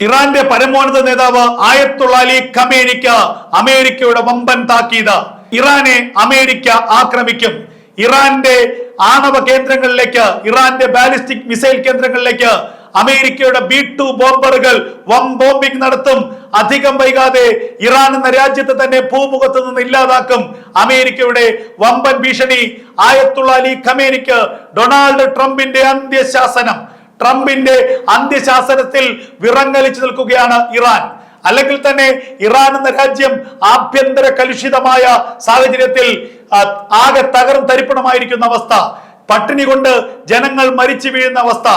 ഇറാന്റെ പരമോന്നത നേതാവ് ആയത്തുള്ള അലി ഖമേനിക്ക് അമേരിക്കയുടെ വമ്പൻ താക്കീത്. ഇറാനെ അമേരിക്ക ആക്രമിക്കും. ഇറാന്റെ ആണവ കേന്ദ്രങ്ങളിലേക്ക് ഇറാന്റെ ബാലിസ്റ്റിക് മിസൈൽ കേന്ദ്രങ്ങളിലേക്ക് അമേരിക്കയുടെ ബി ടു ബോംബറുകൾ വം ബോംബിംഗ് നടത്തും. അധികം വൈകാതെ ഇറാൻ എന്ന രാജ്യത്തെ തന്നെ ഭൂമുഖത്ത് നിന്ന് ഇല്ലാതാക്കും. അമേരിക്കയുടെ വമ്പൻ ഭീഷണി ആയത്തുള്ള അലി ഖമേനിക്ക് ഡൊണാൾഡ് ട്രംപിന്റെ അന്ത്യശാസനം. ട്രംപിന്റെ അന്ത്യശാസനത്തിൽ വിറങ്ങലിച്ചു നിൽക്കുകയാണ് ഇറാൻ. അല്ലെങ്കിൽ തന്നെ ഇറാൻ എന്ന രാജ്യം ആഭ്യന്തര കലുഷിതമായ സാഹചര്യത്തിൽ ആകെ തകർന്ന് തരിപ്പണമായിരിക്കുന്ന അവസ്ഥ പട്ടിണി കൊണ്ട് ജനങ്ങൾ മരിച്ചു വീഴുന്ന അവസ്ഥ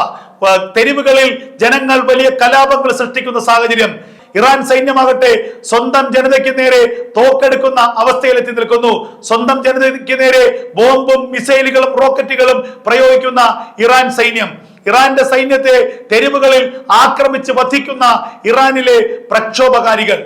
തെരുവുകളിൽ ജനങ്ങൾ വലിയ കലാപങ്ങൾ സൃഷ്ടിക്കുന്ന സാഹചര്യം ഇറാൻ സൈന്യമാകട്ടെ സ്വന്തം ജനതയ്ക്ക് നേരെ തോക്കെടുക്കുന്ന അവസ്ഥയിലെത്തി നിൽക്കുന്നു. സ്വന്തം ജനതയ്ക്ക് നേരെ ബോംബും മിസൈലുകളും റോക്കറ്റുകളും പ്രയോഗിക്കുന്ന ഇറാൻ സൈന്യം. ഇറാന്റെ സൈന്യത്തെ തെരുവുകളിൽ ആക്രമിച്ച് വധിക്കുന്ന ഇറാനിലെ പ്രക്ഷോഭകാരികൾ.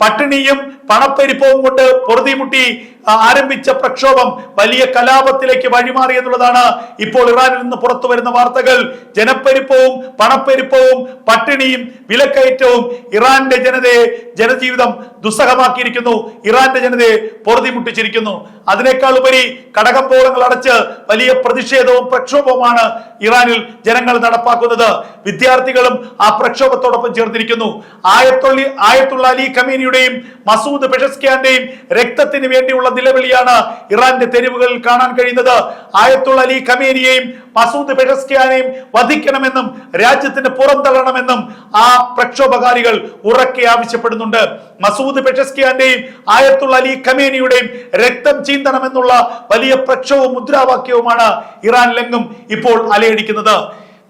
പട്ടിണിയും പണപ്പെരുപ്പവും കൊണ്ട് പൊറുതിമുട്ടി ആരംഭിച്ച പ്രക്ഷോഭം വലിയ കലാപത്തിലേക്ക് വഴിമാറി എന്നുള്ളതാണ് ഇപ്പോൾ ഇറാനിൽ നിന്ന് പുറത്തു വരുന്ന വാർത്തകൾ. ജനപ്പെരുപ്പവും പണപ്പെരുപ്പവും പട്ടിണിയും വിലക്കയറ്റവും ഇറാന്റെ ജനതയെ ജനജീവിതം ദുസ്സഹമാക്കിയിരിക്കുന്നു. ഇറാന്റെ ജനതയെ പൊറുതിമുട്ടിച്ചിരിക്കുന്നു. അതിനേക്കാൾ ഉപരി കടകമ്പോളങ്ങൾ അടച്ച് വലിയ പ്രതിഷേധവും പ്രക്ഷോഭവുമാണ് ഇറാനിൽ ജനങ്ങൾ നടപ്പാക്കുന്നത്. വിദ്യാർത്ഥികളും ആ പ്രക്ഷോഭത്തോടൊപ്പം ചേർന്നിരിക്കുന്നു. ആയത്തുള്ളി ആയത്തുള്ള അലി ഖമീനിയുടെയും മസൂദ് പെഷസ്കിയാന്റെയും രക്തത്തിന് വേണ്ടിയുള്ള നിലവിളിയാണ് ഇറാന്റെ തെരുവുകളിൽ കാണാൻ കഴിയുന്നത്. ആയത്തുള്ള അലി കമേനിയെയും മസൂദ് പെഷസ്കിയാനെയും വധിക്കണമെന്നും രാജ്യത്തിന് പുറന്തള്ളണമെന്നും ആ പ്രക്ഷോഭകാരികൾ ഉറക്കെ ആവശ്യപ്പെടുന്നുണ്ട്. മസൂദ് പെഷസ്കിയാന്റെയും ആയത്തുള്ള അലി ഖമേനിയുടെയും രക്തം ചീന്തണമെന്നുള്ള വലിയ പ്രക്ഷോഭ മുദ്രാവാക്യവുമാണ് ഇറാനിലെങ്ങും ഇപ്പോൾ അലയടിക്കുന്നത്.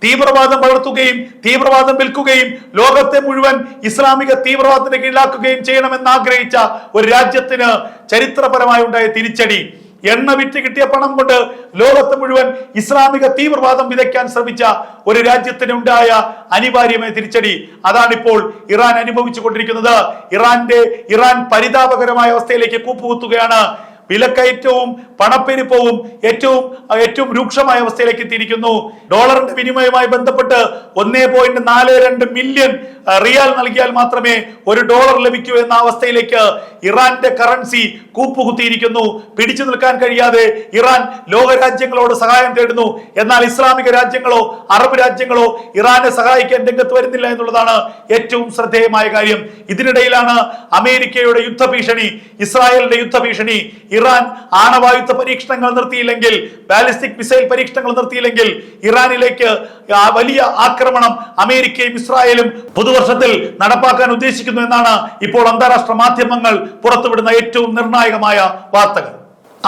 തീവ്രവാദം വളർത്തുകയും തീവ്രവാദം വിൽക്കുകയും ലോകത്തെ മുഴുവൻ ഇസ്ലാമിക തീവ്രവാദത്തിന് കീഴിലാക്കുകയും ചെയ്യണമെന്ന് ആഗ്രഹിച്ച ഒരു രാജ്യത്തിന് ചരിത്രപരമായി ഉണ്ടായ തിരിച്ചടി. എണ്ണ വിറ്റ് കിട്ടിയ പണം കൊണ്ട് ലോകത്ത് മുഴുവൻ ഇസ്ലാമിക തീവ്രവാദം വിതയ്ക്കാൻ ശ്രമിച്ച ഒരു രാജ്യത്തിന് ഉണ്ടായ അനിവാര്യമായ തിരിച്ചടി. അതാണ് ഇപ്പോൾ ഇറാൻ അനുഭവിച്ചു കൊണ്ടിരിക്കുന്നത് ഇറാന്റെ ഇറാൻ പരിതാപകരമായ അവസ്ഥയിലേക്ക് കൂപ്പുകുത്തുകയാണ് വിലക്കയറ്റവും പണപ്പെരുപ്പവും ഏറ്റവും ഏറ്റവും രൂക്ഷമായ അവസ്ഥയിലേക്ക് എത്തിയിരിക്കുന്നു. ഡോളറിന്റെ വിനിമയവുമായി ബന്ധപ്പെട്ട് ഒന്നേ പോയിന്റ് നാല് രണ്ട് മില്യൺ റിയാൽ നൽകിയാൽ മാത്രമേ ഒരു ഡോളർ ലഭിക്കൂ എന്ന അവസ്ഥയിലേക്ക് ഇറാന്റെ കറൻസി കൂപ്പുകുത്തിയിരിക്കുന്നു. പിടിച്ചു നിൽക്കാൻ കഴിയാതെ ഇറാൻ ലോകരാജ്യങ്ങളോട് സഹായം തേടുന്നു. എന്നാൽ ഇസ്ലാമിക രാജ്യങ്ങളോ അറബ് രാജ്യങ്ങളോ ഇറാനെ സഹായിക്കാൻ രംഗത്ത് വരുന്നില്ല എന്നുള്ളതാണ് ഏറ്റവും ശ്രദ്ധേയമായ കാര്യം. ഇതിനിടയിലാണ് അമേരിക്കയുടെ യുദ്ധഭീഷണി ഇസ്രായേലിന്റെ യുദ്ധഭീഷണി ഇറാൻ ആണവായുധ പരീക്ഷണങ്ങൾ നിർത്തിയില്ലെങ്കിൽ ബാലിസ്റ്റിക് മിസൈൽ പരീക്ഷണങ്ങൾ നിർത്തിയില്ലെങ്കിൽ ഇറാനിലേക്ക് വലിയ ആക്രമണം അമേരിക്കയും ഇസ്രായേലും പുതുവർഷത്തിൽ നടപ്പാക്കാൻ ഉദ്ദേശിക്കുന്നു എന്നാണ് ഇപ്പോൾ അന്താരാഷ്ട്ര മാധ്യമങ്ങൾ പുറത്തുവിടുന്ന ഏറ്റവും നിർണായകമായ വാർത്തകൾ.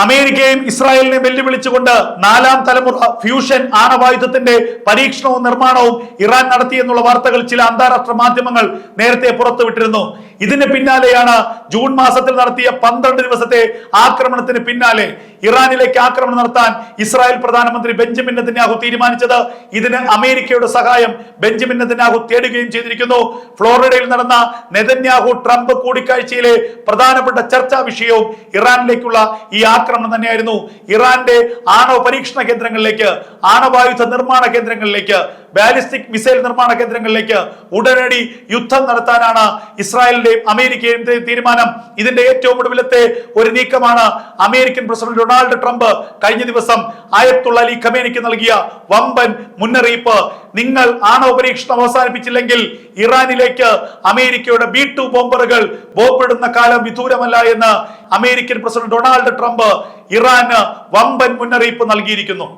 അമേരിക്കയും ഇസ്രായേലിനെ വെല്ലുവിളിച്ചുകൊണ്ട് നാലാം തലമുറ ഫ്യൂഷൻ ആണവായുധത്തിന്റെ പരീക്ഷണവും നിർമ്മാണവും ഇറാൻ നടത്തിയെന്നുള്ള വാർത്തകൾ ചില അന്താരാഷ്ട്ര മാധ്യമങ്ങൾ നേരത്തെ പുറത്തുവിട്ടിരുന്നു. ഇതിന് പിന്നാലെയാണ് ജൂൺ മാസത്തിൽ നടത്തിയ പന്ത്രണ്ട് ദിവസത്തെ ആക്രമണത്തിന് പിന്നാലെ ഇറാനിലേക്ക് ആക്രമണം നടത്താൻ ഇസ്രായേൽ പ്രധാനമന്ത്രി ബെഞ്ചമിൻ നെതന്യാഹു തീരുമാനിച്ചത്. ഇതിന് അമേരിക്കയുടെ സഹായം ബെഞ്ചമിൻ നെതന്യാഹു തേടുകയും ചെയ്തിരിക്കുന്നു. ഫ്ലോറിഡയിൽ നടന്ന നെതന്യാഹു ട്രംപ് കൂടിക്കാഴ്ചയിലെ പ്രധാനപ്പെട്ട ചർച്ചാ വിഷയവും ഇറാനിലേക്കുള്ള ഈ ആക്രമണം തന്നെയായിരുന്നു. ഇറാന്റെ ആണവ പരീക്ഷണ കേന്ദ്രങ്ങളിലേക്ക് ആണവായുധ നിർമ്മാണ കേന്ദ്രങ്ങളിലേക്ക് ബാലിസ്റ്റിക് മിസൈൽ നിർമ്മാണ കേന്ദ്രങ്ങളിലേക്ക് ഉടനടി യുദ്ധം നടത്താനാണ് ഇസ്രായേലിന്റെയും അമേരിക്കയും തീരുമാനം. ഇതിന്റെ ഏറ്റവും ഒടുവിലത്തെ ഒരു നീക്കമാണ് അമേരിക്കൻ പ്രസിഡന്റ് ഡൊണാൾഡ് ട്രംപ് കഴിഞ്ഞ ദിവസം ആയത്തുള്ള അലി ഖമേനിക്ക് നൽകിയ വമ്പൻ മുന്നറിയിപ്പ്. നിങ്ങൾ ആണവ പരീക്ഷണം അവസാനിപ്പിച്ചില്ലെങ്കിൽ ഇറാനിലേക്ക് അമേരിക്കയുടെ ബി ടു ബോംബറുകൾ ബോംബിടുന്ന കാലം വിദൂരമല്ല എന്ന് അമേരിക്കൻ പ്രസിഡന്റ് ഡൊണാൾഡ് ട്രംപ് ഇറാന് വമ്പൻ മുന്നറിയിപ്പ് നൽകിയിരിക്കുന്നു.